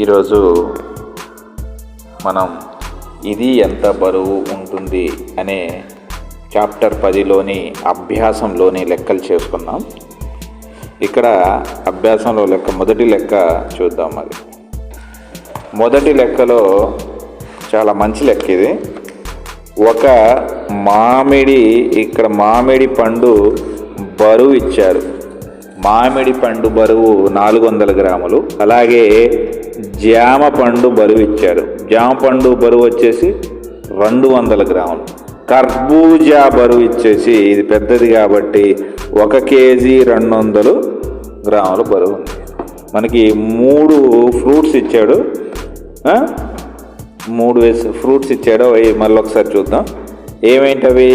ఈరోజు మనం ఇది ఎంత బరువు ఉంటుంది అనే చాప్టర్ పదిలోని అభ్యాసంలోని లెక్కలు చేసుకున్నాం ఇక్కడ అభ్యాసంలో లెక్క మొదటి లెక్క చూద్దాం మరి మొదటి లెక్కలో చాలా మంచి లెక్క ఇది. ఒక మామిడి ఇక్కడ మామిడి పండు బరువు ఇచ్చారు. మామిడి పండు బరువు నాలుగు వందల గ్రాములు. అలాగే జామ పండు బరువు ఇచ్చారు. జామ పండు బరువు వచ్చేసి రెండు వందల గ్రాములు. కర్బూజా బరువు ఇచ్చేసి ఇది పెద్దది కాబట్టి ఒక కేజీ రెండు వందలు గ్రాములు బరువు ఉంది. మనకి మూడు ఫ్రూట్స్ ఇచ్చాడు. మూడు వేసి ఫ్రూట్స్ ఇచ్చాడు. అవి మళ్ళీ ఒకసారి చూద్దాం. ఏమేంటవి?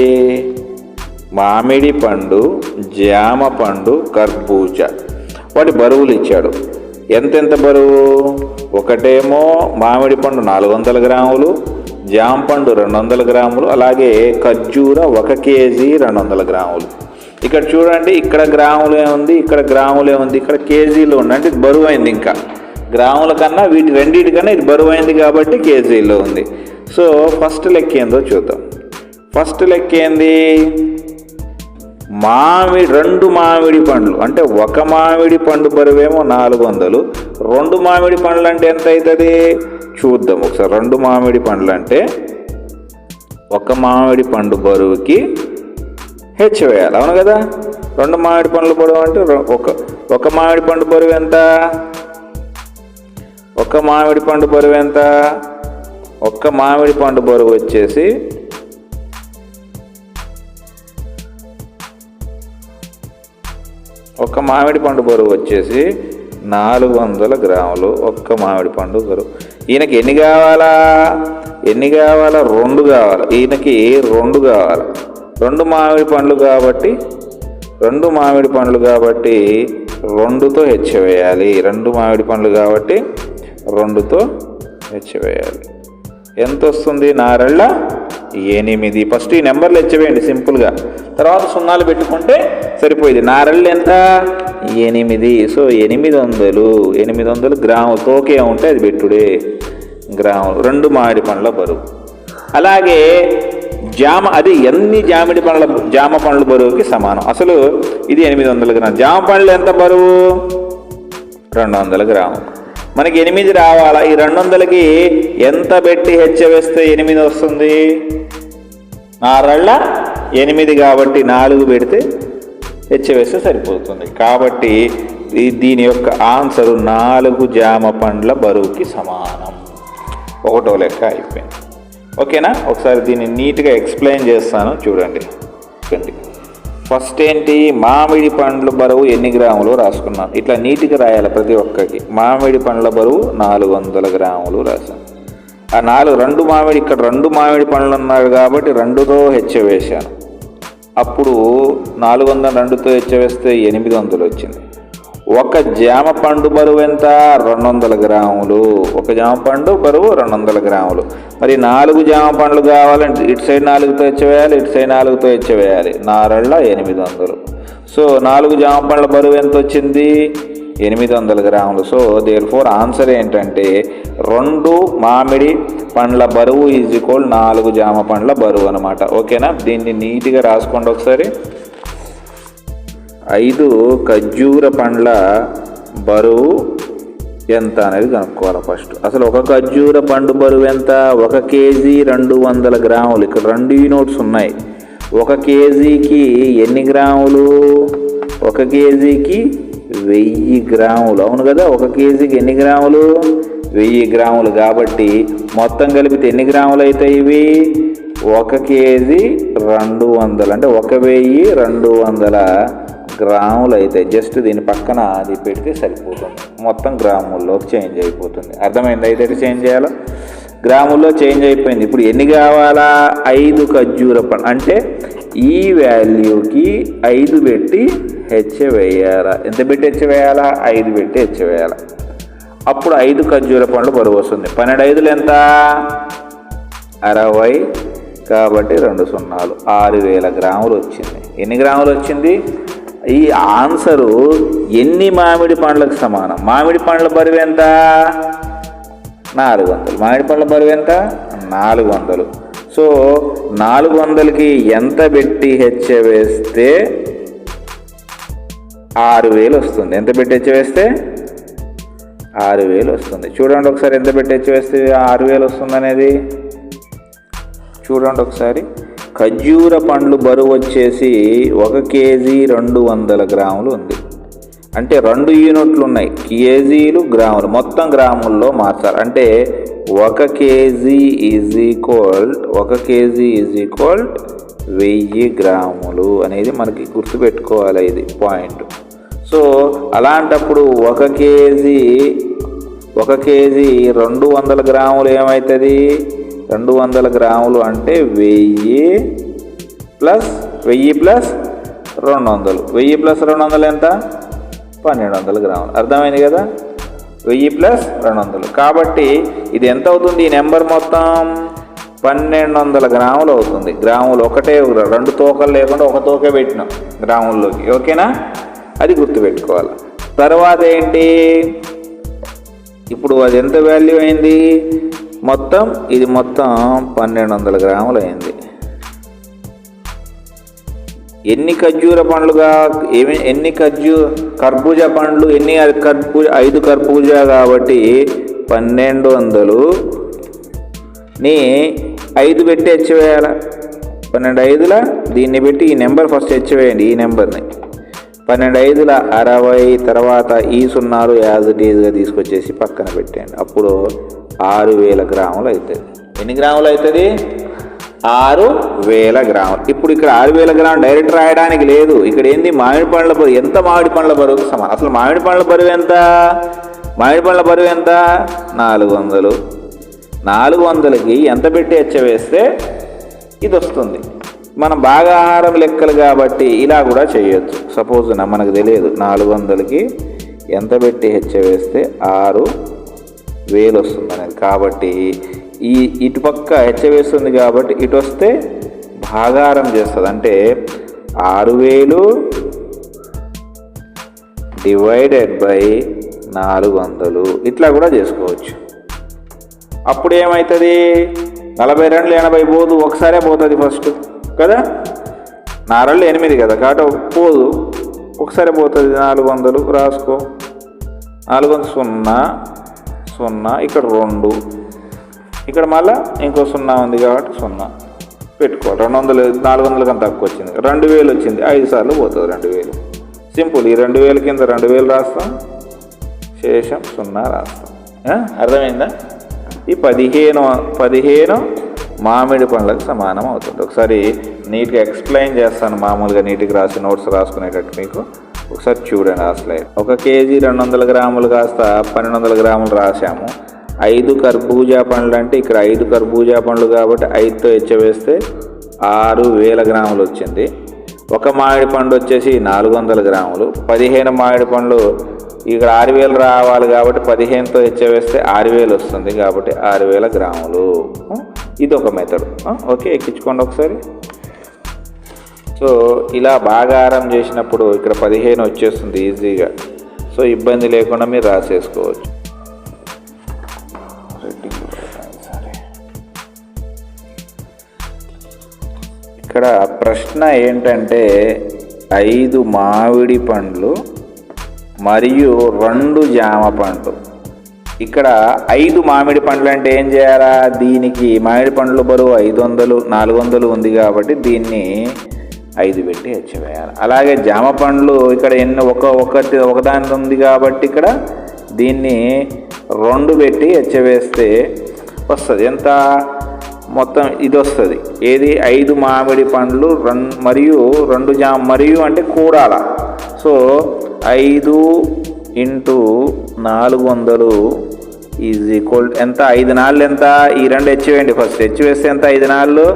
మామిడి పండు జామ పండు కర్బూజా. వాటి బరువులు ఇచ్చాడు. ఎంతెంత బరువు? ఒకటేమో మామిడి పండు నాలుగు వందల గ్రాములు జామ పండు రెండు వందల గ్రాములు అలాగే ఖర్జూర ఒక కేజీ రెండు వందల గ్రాములు. ఇక్కడ చూడండి ఇక్కడ గ్రాములే ఉంది ఇక్కడ గ్రాములే ఉంది ఇక్కడ కేజీలో ఉంది అంటే ఇది బరువు అయింది ఇంకా. గ్రాముల కన్నా వీటి రెండింటి కన్నా ఇది బరువు అయింది కాబట్టి కేజీలో ఉంది. సో ఫస్ట్ లెక్క ఏందో చూద్దాం. ఫస్ట్ లెక్క ఏంది? మామిడి రెండు మామిడి పండ్లు. అంటే ఒక మామిడి పండు బరువేమో నాలుగు వందలు. రెండు మామిడి పండ్లు అంటే ఎంత అవుతుంది చూద్దాం ఒకసారి. రెండు మామిడి పండ్లు అంటే ఒక మామిడి పండు బరువుకి హెచ్ వేయాలి. అవును కదా? రెండు మామిడి పండ్లు బరువు అంటే ఒక ఒక మామిడి పండు బరువు ఎంత? ఒక మామిడి పండు బరువు ఎంత? ఒక్క మామిడి పండు బరువు వచ్చేసి ఒక మామిడి పండు బరువు వచ్చేసి నాలుగు వందల గ్రాములు. ఒక్క మామిడి పండు బరువు. ఈయనకి ఎన్ని కావాలా? ఎన్ని కావాలా? రెండు కావాలి. ఈయనకి రెండు కావాలి. రెండు మామిడి పండ్లు కాబట్టి రెండు మామిడి పండ్లు కాబట్టి రెండుతో హెచ్చవేయాలి రెండు మామిడి పండ్లు కాబట్టి రెండుతో హెచ్చవేయాలి ఎంత వస్తుంది నారళ్ళ ఎనిమిది ఫస్ట్ ఈ నెంబర్లు ఇచ్చేవేయండి సింపుల్గా తర్వాత సున్నాలు పెట్టుకుంటే సరిపోయేది. నారళ్ళు ఎంత? ఎనిమిది సో ఎనిమిది వందలు ఎనిమిది వందలు గ్రాములు తోకే ఉంటే అది పెట్టుడే. గ్రాములు రెండు మామిడి పండ్ల బరువు. అలాగే జామ అది ఎన్ని జామిడి పండ్ల జామ పండ్ల బరువుకి సమానం. అసలు ఇది ఎనిమిది వందల గ్రాములు జామ పండ్లు ఎంత బరువు? రెండు వందల గ్రాములు మనకి ఎనిమిది రావాలా? ఈ రెండు వందలకి ఎంత పెట్టి హెచ్చవేస్తే ఎనిమిది వస్తుంది? నారళ్ళ ఎనిమిది కాబట్టి నాలుగు పెడితే హెచ్చవేస్తే సరిపోతుంది. కాబట్టి ఈ- దీని యొక్క ఆన్సరు నాలుగు జామ పండ్ల బరువుకి సమానం. ఒకటో లెక్క అయిపోయింది. ఓకేనా? ఒకసారి దీన్ని నీట్గా ఎక్స్ప్లెయిన్ చేస్తాను. చూడండి. చూడండి. ఫస్ట్ ఏంటి? మామిడి పండ్ల బరువు ఎన్ని గ్రాములు రాసుకున్నాను? ఇట్లా నీట్గా రాయాలి ప్రతి ఒక్కరికి. మామిడి పండ్ల బరువు నాలుగు వందల గ్రాములు రాశాను. ఆ నాలుగు రెండు మామిడి ఇక్కడ రెండు మామిడి పండ్లు ఉన్నాడు కాబట్టి రెండుతో హెచ్చవేశాను అప్పుడు నాలుగు వందల రెండుతో హెచ్చవేస్తే ఎనిమిది వందలు వచ్చింది. ఒక జామ పండు బరువు ఎంత? రెండు వందల గ్రాములు. ఒక జామ పండు బరువు రెండు వందల గ్రాములు. మరి నాలుగు జామ పండ్లు కావాలంటే ఇటు సైడ్ నాలుగుతో హెచ్చవేయాలి ఇటు సైడ్ నాలుగుతో హెచ్చవేయాలి. నారళ్ళ ఎనిమిది వందలు సో నాలుగు జామ పండ్ల బరువు ఎంత వచ్చింది ఎనిమిది వందల గ్రాములు. సో దేర్ ఫోర్ ఆన్సర్ ఏంటంటే రెండు మామిడి పండ్ల బరువు ఈజ్ ఈక్వల్ నాలుగు జామ పండ్ల బరువు అనమాట ఓకేనా? దీన్ని నీట్గా రాసుకోండి ఒకసారి. ఐదు ఖర్జూర పండ్ల బరువు ఎంత అనేది కనుక్కోవాలి ఫస్ట్. అసలు ఒక ఖర్జూర పండు బరువు ఎంత? ఒక కేజీ రెండు వందల గ్రాములు. ఇక్కడ రెండు యూనిట్స్ ఉన్నాయి. ఒక కేజీకి ఎన్ని గ్రాములు? ఒక కేజీకి వెయ్యి గ్రాములు. అవును కదా? ఒక కేజీకి ఎన్ని గ్రాములు? వెయ్యి గ్రాములు. కాబట్టి మొత్తం కలిపితే ఎన్ని గ్రాములు అవుతాయి ఇవి? ఒక కేజీ రెండు వందలు. అంటే ఒక వెయ్యి రెండు వందల గ్రాములు అయితే జస్ట్ దీని పక్కన అది పెడితే సరిపోతుంది. మొత్తం గ్రాముల్లోకి చేంజ్ అయిపోతుంది. అర్థమైంది? అయితే చేంజ్ చేయాలో? గ్రాముల్లో చేంజ్ అయిపోయింది. ఇప్పుడు ఎన్ని కావాలా? ఐదు ఖర్జూర పండు. అంటే ఈ వాల్యూకి ఐదు పెట్టి హెచ్చ వేయాలా? ఎంత పెట్టి హెచ్చ వేయాలా? ఐదు పెట్టి హెచ్చ వేయాలా? అప్పుడు ఐదు ఖర్జూర పండ్లు బరువు వస్తుంది. పన్నెండు ఐదులు ఎంత? అరవై. కాబట్టి రెండు సున్నాలు. ఆరు వేల గ్రాములు వచ్చింది. ఎన్ని గ్రాములు వచ్చింది? ఈ ఆన్సరు ఎన్ని మామిడి పండ్లకు సమానం? మామిడి పండ్ల బరువు ఎంత? నాలుగు వందలు. మామిడి పండ్ల బరువు ఎంత? నాలుగు వందలు. సో నాలుగు వందలకి ఎంత పెట్టి హెచ్చ వేస్తే ఆరు వేలు వస్తుంది. ఎంత పెట్టి హెచ్చ వేస్తే ఆరు వేలు వస్తుంది. చూడండి ఒకసారి ఎంత పెట్టి హెచ్చ వేస్తే ఆరు వేలు వస్తుంది అనేది చూడండి ఒకసారి. ఖర్జూర పండ్లు బరువు వచ్చేసి ఒక కేజీ రెండు వందల గ్రాములు ఉంది. అంటే రెండు యూనిట్లు ఉన్నాయి. కేజీలు గ్రాములు. మొత్తం గ్రాముల్లో మార్చాలి. అంటే ఒక కేజీ ఈజ్ ఈక్వల్ ఒక కేజీ ఈజ్ ఈక్వల్ వెయ్యి గ్రాములు అనేది మనకి గుర్తుపెట్టుకోవాలి ఇది పాయింట్. సో అలాంటప్పుడు ఒక కేజీ ఒక కేజీ రెండు వందల గ్రాములు ఏమవుతుంది రెండు వందల గ్రాములు అంటే వెయ్యి ప్లస్ వెయ్యి ప్లస్ రెండు వందలు. వెయ్యి ప్లస్ రెండు వందలు ఎంత? పన్నెండు వందల గ్రాములు. అర్థమైంది కదా? వెయ్యి ప్లస్ రెండు వందలు. కాబట్టి ఇది ఎంత అవుతుంది ఈ నెంబర్ మొత్తం? పన్నెండు వందల గ్రాములు అవుతుంది. గ్రాములు ఒకటే రెండు తోకలు లేకుండా ఒక తోకే పెట్టినాం గ్రాముల్లోకి. ఓకేనా? అది గుర్తుపెట్టుకోవాలి. తర్వాత ఏంటి? ఇప్పుడు అది ఎంత వాల్యూ అయింది? మొత్తం ఇది మొత్తం పన్నెండు వందల గ్రాములు అయింది. ఎన్ని ఖర్జూర పండ్లుగా ఏమి ఎన్ని ఖర్జూ కర్బూజా పండ్లు ఎన్ని కర్బూజ ఐదు కర్బూజా కాబట్టి పన్నెండు వందలు నీ ఐదు పెట్టి హెచ్చవేయాల? పన్నెండు ఐదుల దీన్ని పెట్టి ఈ నెంబర్ ఫస్ట్ హెచ్చివేయండి ఈ నెంబర్ని. పన్నెండు ఐదుల అరవై తర్వాత ఈ సున్నాలు యాజ్ ఇట్ ఈజ్గా తీసుకొచ్చేసి పక్కన పెట్టేయండి. అప్పుడు ఆరు వేల గ్రాములు అవుతుంది ఎన్ని గ్రాములు అవుతుంది ఆరు వేల గ్రాములు. ఇప్పుడు ఇక్కడ ఆరు వేల గ్రాములు డైరెక్ట్ రాయడానికి లేదు. ఇక్కడ ఏంది? మామిడి పండ్ల బరువు. ఎంత మామిడి పండ్ల బరువు సమానం? అసలు మామిడి పండ్ల బరువు ఎంత? మామిడి పండ్ల బరువు ఎంత? నాలుగు వందలు. నాలుగు వందలకి ఎంత పెట్టి హెచ్చవేస్తే ఇది వస్తుంది. మనం బాగా ఆహారం లెక్కలు కాబట్టి ఇలా కూడా చేయొచ్చు. సపోజ్ నా మనకు తెలియదు. నాలుగు వందలకి ఎంత పెట్టి హెచ్చవేస్తే ఆరు వేలు వస్తుంది అనేది. కాబట్టి ఈ ఇటుపక్క హెచ్చవేస్తుంది కాబట్టి ఇటు వస్తే భాగారం చేస్తుంది. అంటే ఆరు వేలు డివైడెడ్ బై నాలుగు వందలు ఇట్లా కూడా చేసుకోవచ్చు. అప్పుడు ఏమవుతుంది నలభై రెండు ఎనభై పోదు ఒకసారే పోతుంది ఫస్ట్ కదా? నారళ్ళు ఎనిమిది కదా కాబట్టి పోదు. ఒకసారి పోతుంది నాలుగు వందలు రాసుకో. నాలుగు వందల సున్నా. సున్నా ఇక్కడ రెండు. ఇక్కడ మళ్ళీ ఇంకో సున్నా ఉంది కాబట్టి సున్నా. పెట్టుకోవాలి. రెండు వందలు నాలుగు వందల కన్నా తక్కువ వచ్చింది. రెండు వేలు వచ్చింది. ఐదు సార్లు పోతుంది రెండు వేలు. సింపుల్. ఈ రెండు వేల కింద రెండు వేలు రాస్తాం. శేషం సున్నా రాస్తాం. అర్థమైందా? ఈ పదిహేను పదిహేను మామిడి పండ్లకు సమానం అవుతుంది. ఒకసారి నీట్గా ఎక్స్ప్లెయిన్ చేస్తాను. మామూలుగా నీటికి రాసి నోట్స్ రాసుకునేటట్టు మీకు. ఒకసారి చూడండి ఆ స్లైడ్ ఒక కేజీ రెండు వందల గ్రాములు కాస్త పన్నెండు వందల గ్రాములు రాసాము ఐదు కర్బూజా పండ్లు అంటే ఇక్కడ ఐదు కర్బూజా పండ్లు కాబట్టి ఐదుతో హెచ్చవేస్తే ఆరు వేల గ్రాములు వచ్చింది. ఒక మామిడి పండు వచ్చేసి నాలుగు వందల గ్రాములు. పదిహేను మామిడి పండ్లు ఇక్కడ ఆరు వేలు రావాలి కాబట్టి పదిహేనుతో హెచ్చవేస్తే ఆరు వేలు వస్తుంది కాబట్టి ఆరు వేల గ్రాములు. ఇది ఒక మెథడ్. ఓకే ఎక్కించుకోండి ఒకసారి. సో ఇలా బాగారం చేసినప్పుడు ఇక్కడ పదిహేను వచ్చేస్తుంది ఈజీగా. సో ఇబ్బంది లేకుండా మీరు రాసేసుకోవచ్చు. సరే ఇక్కడ ప్రశ్న ఏంటంటే ఐదు మామిడి పండ్లు మరియు రెండు జామ పండ్లు. ఇక్కడ ఐదు మామిడి పండ్లు అంటే ఏం చేయాలా? దీనికి మామిడి పండ్లు బరువు ఐదు వందలు నాలుగు వందలు ఉంది కాబట్టి దీన్ని ఐదు పెట్టి హెచ్చవేయాలి. అలాగే జామ పండ్లు ఇక్కడ ఎన్ని ఒక ఒకటి ఒకదాని ఉంది కాబట్టి ఇక్కడ దీన్ని రెండు పెట్టి హెచ్చవేస్తే వస్తుంది. ఎంత? మొత్తం ఇది వస్తుంది. ఏది? ఐదు మామిడి పండ్లు రన్ మరియు రెండు జామ మరియు అంటే కూడాల. సో ఐదు ఇంటూ నాలుగు వందలు ఈజ్ ఈక్వల్ ఎంత? ఐదు నాళ్ళు ఎంత? ఈ రెండు హెచ్చివేయండి ఫస్ట్. హెచ్చి వేస్తే ఎంత? ఐదు నాళ్ళు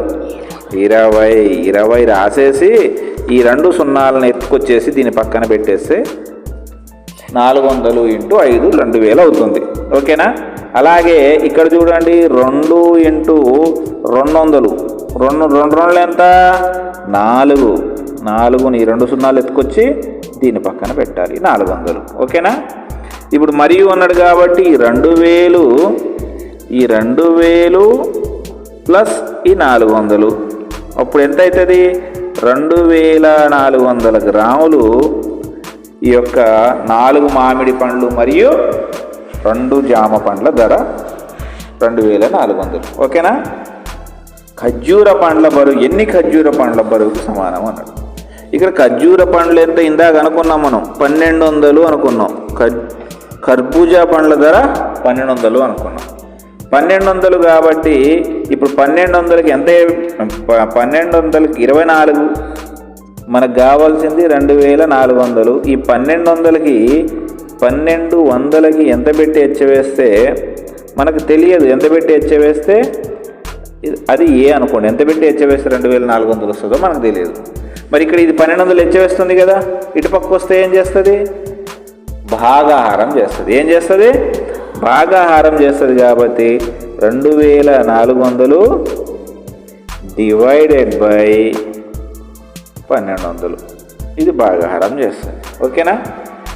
ఇరవై ఇరవై రాసేసి ఈ రెండు సున్నాలను ఎత్తుకొచ్చేసి దీని పక్కన పెట్టేస్తే నాలుగు వందలు ఇంటూ ఐదు రెండు వేలు అవుతుంది. ఓకేనా? అలాగే ఇక్కడ చూడండి రెండు ఇంటూ రెండు వందలు. రెండు రెండు రెండు ఎంత? నాలుగు. నాలుగుని రెండు సున్నాలు ఎత్తుకొచ్చి దీని పక్కన పెట్టాలి నాలుగు వందలు. ఓకేనా? ఇప్పుడు మరియు అన్నాడు కాబట్టి ఈ రెండు వేలు ఈ రెండు వేలు ప్లస్ ఈ నాలుగు వందలు. అప్పుడు ఎంత అవుతుంది రెండు వేల నాలుగు వందల గ్రాములు ఈ యొక్క నాలుగు మామిడి పండ్లు మరియు రెండు జామ పండ్ల ధర రెండు వేల నాలుగు వందలు. ఓకేనా? ఖర్జూర పండ్ల బరువు ఎన్ని ఖర్జూర పండ్ల బరువుకు సమానం అన్నాడు. ఇక్కడ ఖర్జూర పండ్లు ఎంత? ఇందాక అనుకున్నాం మనం పన్నెండు వందలు అనుకున్నాం. ఖర్- పండ్ల ధర పన్నెండు వందలు అనుకున్నాం. పన్నెండు వందలు కాబట్టి ఇప్పుడు పన్నెండు వందలకి ఎంత పన్నెండు వందలకి ఇరవై నాలుగు మనకు కావాల్సింది రెండు వేల నాలుగు వందలు ఈ పన్నెండు వందలకి పన్నెండు వందలకి ఎంత పెట్టి హెచ్చవేస్తే మనకు తెలియదు ఎంత పెట్టి హెచ్చవేస్తే అది ఏ అనుకోండి. ఎంత పెట్టి హెచ్చవేస్తే రెండు వేల నాలుగు వందలు వస్తుందో మనకు తెలియదు. మరి ఇక్కడ ఇది పన్నెండు వందలు హెచ్చవేస్తుంది కదా. ఇటుపక్క వస్తే ఏం చేస్తుంది? భాగాహారం చేస్తుంది. ఏం చేస్తుంది? భాగాహారం చేస్తుంది కాబట్టి రెండు వేల నాలుగు వందలు డివైడెడ్ బై పన్నెండు వందలు. ఇది భాగాహారం చేస్తుంది. ఓకేనా?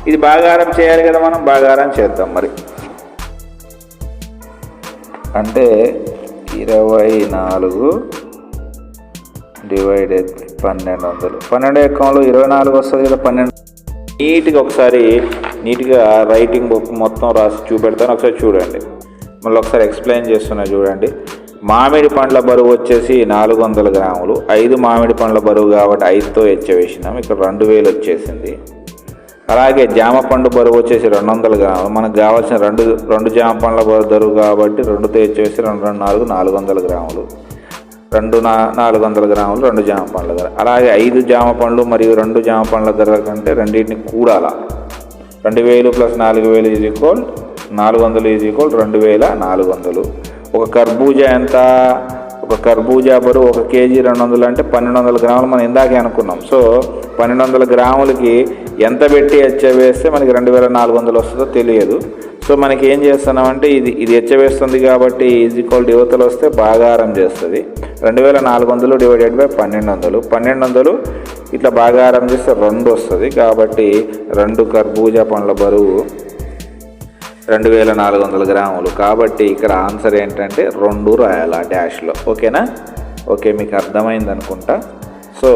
ఇది భాగాహారం చేయాలి కదా మనం భాగాహారం చేద్దాం మరి. అంటే ఇరవై నాలుగు డివైడెడ్ పన్నెండు వందలు. పన్నెండు ఎక్కంలో ఇరవై నాలుగు వస్తుంది కదా పన్నెండు. నీట్గా ఒకసారి నీట్గా రైటింగ్ బుక్ మొత్తం రాసి చూపెడతాను. ఒకసారి చూడండి. మళ్ళీ ఒకసారి ఎక్స్ప్లెయిన్ చేస్తున్నా చూడండి. మామిడి పండ్ల బరువు వచ్చేసి నాలుగు వందల గ్రాములు. ఐదు మామిడి పండ్ల బరువు కాబట్టి ఐదుతో ఎచ్చవేసినాం ఇక్కడ రెండు వేలు వచ్చేసింది. అలాగే జామ పండు బరువు వచ్చేసి రెండు వందల గ్రాములు. మనకు కావాల్సిన రెండు రెండు జామ పండ్ల బరువు కాబట్టి రెండుతో వచ్చేసి రెండు రెండు నాలుగు నాలుగు వందల గ్రాములు. రెండు నా నాలుగు వందల గ్రాములు రెండు జామ పండ్ల ధర. అలాగే ఐదు జామ పండ్లు మరియు రెండు జామ పండ్ల ధర కంటే రెండింటిని కూడాల. రెండు వేలు ప్లస్ నాలుగు వేలు ఈజ్ ఈక్వల్ నాలుగు వందలు ఈజ్ ఈక్వల్ రెండు వేల నాలుగు వందలు. ఒక కర్బూజా ఎంత? ఒక కర్బూజా బరువు ఒక కేజీ రెండు వందలు అంటే పన్నెండు వందల గ్రాములు మనం ఇందాకే అనుకున్నాం. సో పన్నెండు వందల గ్రాములకి ఎంత పెట్టి ఎచ్చవేస్తే మనకి రెండు వేల నాలుగు వందలు వస్తుందో తెలియదు. సో మనకి ఏం చేస్తున్నామంటే ఇది ఇది ఎచ్చవేస్తుంది కాబట్టి ఈజ్ ఈక్వల్ యువతలు వస్తే బాగారం చేస్తుంది. రెండు వేల నాలుగు వందలు డివైడెడ్ బై పన్నెండు వందలు. పన్నెండు వందలు ఇట్లా భాగారం చేస్తే రెండు వస్తుంది. కాబట్టి రెండు కర్బూజా పండ్ల బరువు రెండు వేల నాలుగు వందల గ్రాములు. కాబట్టి ఇక్కడ ఆన్సర్ ఏంటంటే రెండు రాయాలి ఆ డాష్లో ఓకేనా ఓకే మీకు అర్థమైంది అనుకుంటా. సో